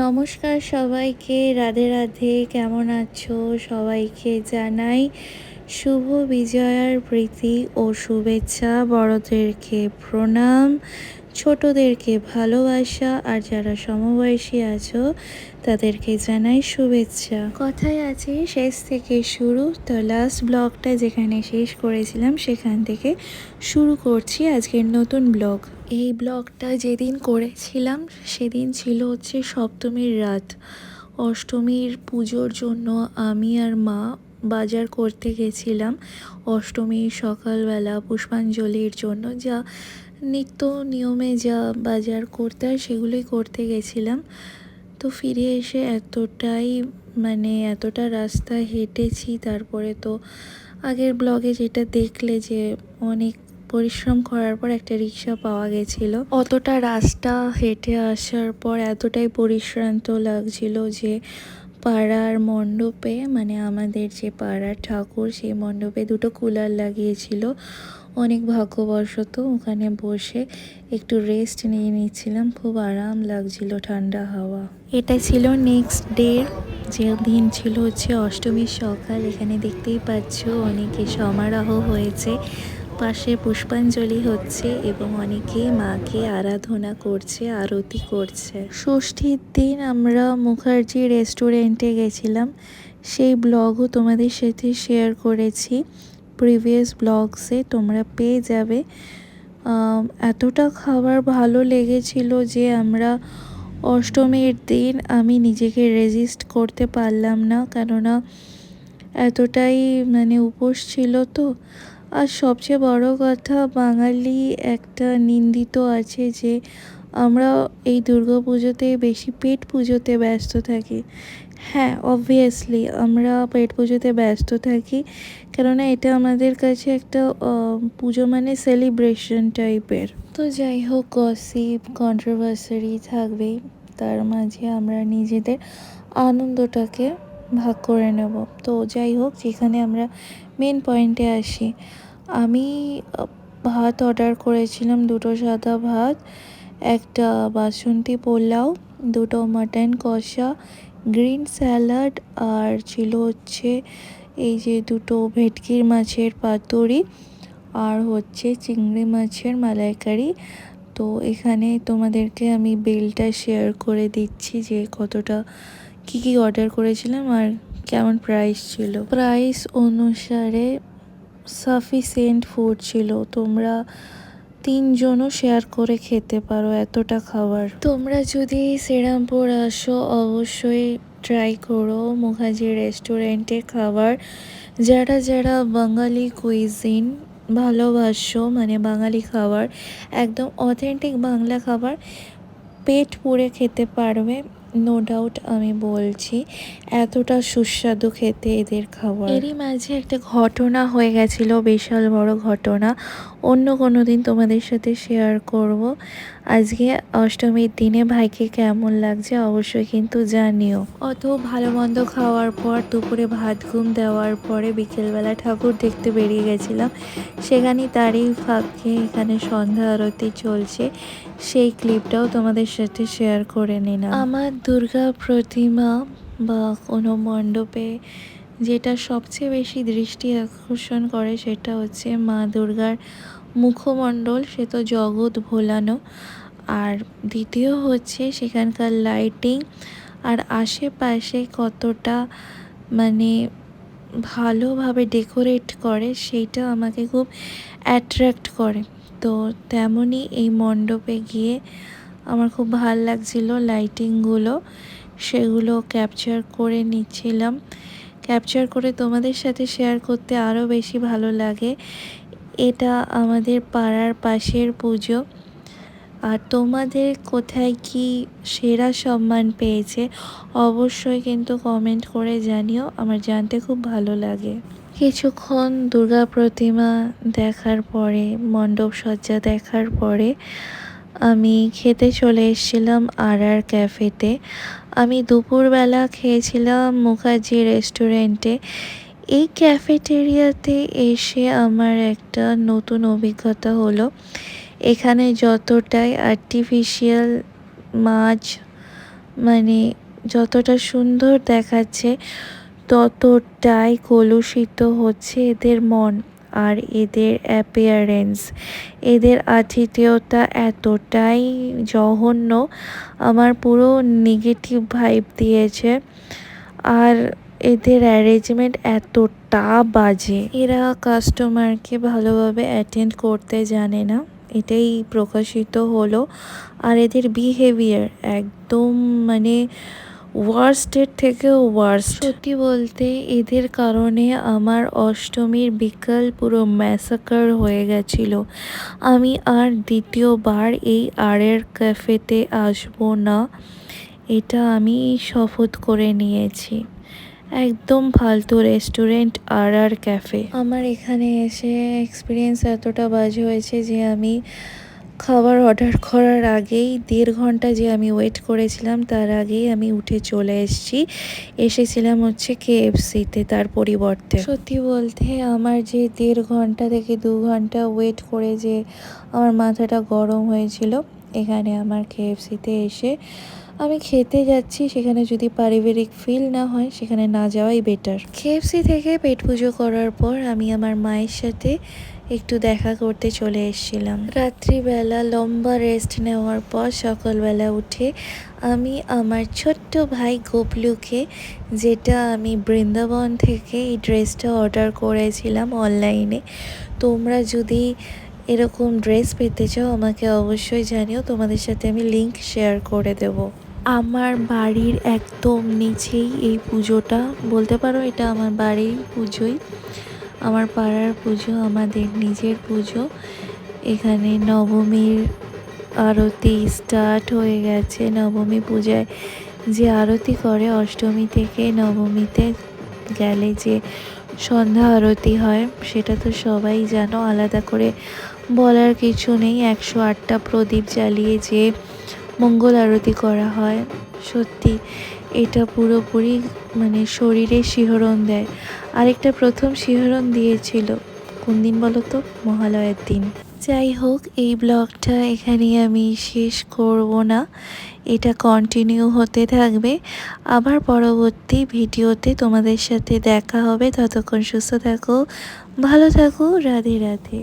নমস্কার সবাইকে, রাধে রাধে, কেমন আছো? সবাইকে জানাই শুভ বিজয়ার প্রীতি ও শুভেচ্ছা। বড়দেরকে প্রণাম, ছোটদেরকে ভালোবাসা, আর যারা সমবয়সী আছো, তাদেরকে জানাই শুভেচ্ছা। কথায় আছে, শেষ থেকে শুরু। তো লাস্ট ব্লগটা যেখানে শেষ করেছিলাম, সেখান থেকে শুরু করছি আজকের নতুন ব্লগ এই ব্লগটা যেদিন করেছিলাম, সেদিন ছিল হচ্ছে সপ্তমীর রাত। অষ্টমীর পুজোর জন্য আমি আর মা বাজার করতে গেছিলাম অষ্টমীর সকালবেলা পুষ্পাঞ্জলির জন্য। যা নিত্য নিয়মে যা বাজার করতে হয়, সেগুলোই করতে গেছিলাম। তো ফিরে এসে এতটাই মানে এতটা রাস্তা হেঁটেছি, তারপরে তো আগের ব্লগে যেটা দেখলে যে অনেক পরিশ্রম করার পর একটা রিক্সা পাওয়া গেছিল। অতটা রাস্তা হেঁটে আসার পর এতটাই পরিশ্রান্ত লাগছিল যে পাড়ার মণ্ডপে মানে আমাদের যে পাড়ার ঠাকুর, সেই মণ্ডপে দুটো কুলার লাগিয়েছিল। অনেক ভাগ্যবশত ওখানে বসে একটু রেস্ট নিয়ে নিচ্ছিলাম। খুব আরাম লাগছিল ঠান্ডা হাওয়া। এটা ছিল নেক্সট ডে যে দিন ছিল হচ্ছে অষ্টমীর সকাল। এখানে দেখতেই পাচ্ছ, অনেকে সমারোহ হয়েছে। পাশে পুষ্পাঞ্জলি হচ্ছে এবং অনেকে মাকে আরাধনা করছে, আরতি করছে। ষষ্ঠীর দিন আমরা মুখার্জি রেস্টুরেন্টে গেছিলাম। সেই ব্লগও তোমাদের সাথে শেয়ার করেছি। প্রিভিয়াস ব্লগসে তোমরা পেয়ে যাবে। এতটা খাবার ভালো লেগেছিল যে আমরা অষ্টমীর দিন আমি নিজেকে রেজিস্ট করতে পারলাম না। কেননা এতটাই মানে উপোস ছিল তো। আর সবচেয়ে বড় কথা, বাঙালি একটা নিন্দিত আছে যে আমরা এই দুর্গা পুজোতে বেশি পেট পুজোতে ব্যস্ত থাকি। হ্যাঁ অবভিয়াসলি আমরা পেট পুজোতে ব্যস্ত থাকি, কেননা এটা আমাদের কাছে একটা পুজো মানে সেলিব্রেশন টাইপের তো যাই হোক গসিপ কন্ট্রোভার্সারি থাকবেই তার মাঝে আমরা নিজেদের আনন্দটাকে ভাগ করে নেব। তো যাই হোক, যেখানে আমরা মেন পয়েন্টে আসি আমি ভাত অর্ডার করেছিলাম দুটো সাদা ভাত, একটা বাসন্তী পোলাও, দুটো মাটন কষা গ্রিন স্যালাড আর ছিল হচ্ছে এই যে দুটো ভেটকির মাছের পাতুরি আর হচ্ছে চিংড়ি মাছের মালাইকারি। তো এখানে তোমাদেরকে আমি বিলটা শেয়ার করে দিচ্ছি যে কতটা, কি কি অর্ডার করেছিলাম আর কেমন প্রাইস ছিল। প্রাইস অনুসারে সাফিসিয়েন্ট ফুড ছিল। তোমরা তিনজনও শেয়ার করে খেতে পারো এতটা খাবার। তোমরা যদি শ্রীরামপুর আসো, অবশ্যই ট্রাই করো মুখার্জি রেস্টুরেন্টে খাবার। যারা যারা বাঙালি কুইজিন ভালোবাসো মানে বাঙালি খাবার, একদম অথেন্টিক বাংলা খাবার, পেট পুড়ে খেতে পারবে। নো ডাউট আমি বলছি, এতটা সুস্বাদু খেতে এদের খাবার। এরই মাঝে একটা ঘটনা হয়ে গেছিল, বিশাল বড় ঘটনা। অন্য কোনো দিন তোমাদের সাথে শেয়ার করব। আজকে অষ্টমীর দিনে ভাইকে কেমন লাগছে অবশ্যই কিন্তু জানিও। অত ভালো মন্দ খাওয়ার পর, দুপুরে ভাত ঘুম দেওয়ার পরে বিকেলবেলা ঠাকুর দেখতে বেরিয়ে গেছিলাম। সেখানে তারই ফাঁকে এখানে সন্ধ্যা আরতি চলছে। সেই ক্লিপটাও তোমাদের সাথে শেয়ার করে নিলাম। আমার দুর্গা প্রতিমা বা কোনো মণ্ডপে যেটা সবচেয়ে বেশি দৃষ্টি আকর্ষণ করে সেটা হচ্ছে মা দুর্গার মুখমণ্ডল, সে তো জগৎ ভোলানো। আর দ্বিতীয় হচ্ছে সেখানকার লাইটিং আর আশেপাশে কতটা মানে ভালোভাবে ডেকোরেট করে সেইটা আমাকে খুব অ্যাট্রাক্ট করে। তো তেমনই এই মণ্ডপে গিয়ে আমার খুব ভালো লাগছিল লাইটিংগুলো সেগুলো ক্যাপচার করে নিচ্ছিলাম। ক্যাপচার করে তোমাদের সাথে শেয়ার করতে আরও বেশি ভালো লাগে। এটা আমাদের পাড়ার পাশের পুজো। আর তোমাদের কোথায় কি সেরা সম্মান পেয়েছে, অবশ্যই কিন্তু কমেন্ট করে জানিও, আমার জানতে খুব ভালো লাগে। কিছুক্ষণ দুর্গা প্রতিমা দেখার পরে, মণ্ডপ সজ্জা দেখার পরে, আমি খেতে চলে এসেছিলাম আর আর ক্যাফেতে। আমি দুপুরবেলা খেয়েছিলাম মুখার্জি রেস্টুরেন্টে। এই ক্যাফেটেরিয়াতে এসে আমার একটা নতুন অভিজ্ঞতা হলো। এখানে যতটাই আর্টিফিশিয়াল মাছ মানে যতটা সুন্দর দেখাচ্ছে, ততটাই কলুষিত হচ্ছে এদের মন আর এদের অ্যাপিয়ারেন্স এদের আতিথেয়তা এতটাই জঘন্য, আমার পুরো নেগেটিভ ভাইব দিয়েছে। আর এদের অ্যারেঞ্জমেন্ট এতটা বাজে। এরা কাস্টমারকে ভালোভাবে অ্যাটেন্ড করতে জানে না। এটাই প্রকাশিত হলো। আর এদের বিহেভিয়ার একদম মানে ওয়ার্স্টের থেকেও ওয়ার্স্ট সত্যি বলতে এদের কারণে আমার অষ্টমীর বিকাল পুরো ম্যাসাকার হয়ে গেছিল। আমি আর দ্বিতীয়বার এই আরের ক্যাফেতে আসব না। এটা আমি শপথ করে নিয়েছি। একদম ফালতু রেস্টুরেন্ট আর আর ক্যাফে আমার এখানে এসে এক্সপিরিয়েন্স এতটা বাজে হয়েছে যে আমি খাবার অর্ডার করার আগেই দেড় ঘণ্টা যে আমি ওয়েট করেছিলাম তার আগেই আমি উঠে চলে এসেছি। এসেছিলাম হচ্ছে কেএফসিতে তার পরিবর্তে। সত্যি বলতে আমার যে দেড় ঘণ্টা থেকে দু ঘণ্টা ওয়েট করে যে আমার মাথাটা গরম হয়েছিল এখানে আমার কেএফসিতে এসে আমি খেতে যাচ্ছি, সেখানে যদি পারিবারিক ফিল না হয়, সেখানে না যাওয়াই বেটার কেএফসি থেকে পেট পুজো করার পর আমি আমার মায়ের সাথে একটু দেখা করতে চলে এসেছিলাম। রাত্রিবেলা লম্বা রেস্ট নেওয়ার পর সকালবেলা উঠে আমি আমার ছোট্ট ভাই গোপলুকে, যেটা আমি বৃন্দাবন থেকে এই ড্রেসটা অর্ডার করেছিলাম অনলাইনে তোমরা যদি এরকম ড্রেস পেতে চাও, আমাকে অবশ্যই জানিও। তোমাদের সাথে আমি লিংক শেয়ার করে দেব। আমার বাড়ির একদম নিচেই এই পুজোটা। বলতে পারো এটা আমার বাড়ির পুজোই। আমার পাড়ার পুজো, আমাদের নিজের পুজো। এখানে নবমীর আরতি স্টার্ট হয়ে গেছে। নবমী পূজায় যে আরতি করে অষ্টমী থেকে নবমীতে গেলে যে সন্ধ্যা আরতি হয়, সেটা তো সবাই জানো। আলাদা করে বলার কিছু নেই। একশো আটটা প্রদীপ জ্বালিয়ে যে মঙ্গল আরতি করা হয়, সত্যি এটা পুরোপুরি মানে শরীরে শিহরণ দেয়। আরেকটা প্রথম শিহরণ দিয়েছিল। কোন দিন বলো তো? মহালয়ের দিন। যাই হোক, এই ব্লগটা এখানে আমি শেষ করব না। এটা কন্টিনিউ হতে থাকবে। আবার পরবর্তী ভিডিওতে তোমাদের সাথে দেখা হবে। ততক্ষণ সুস্থ থাকো, ভালো থাকো, রাধে রাধে।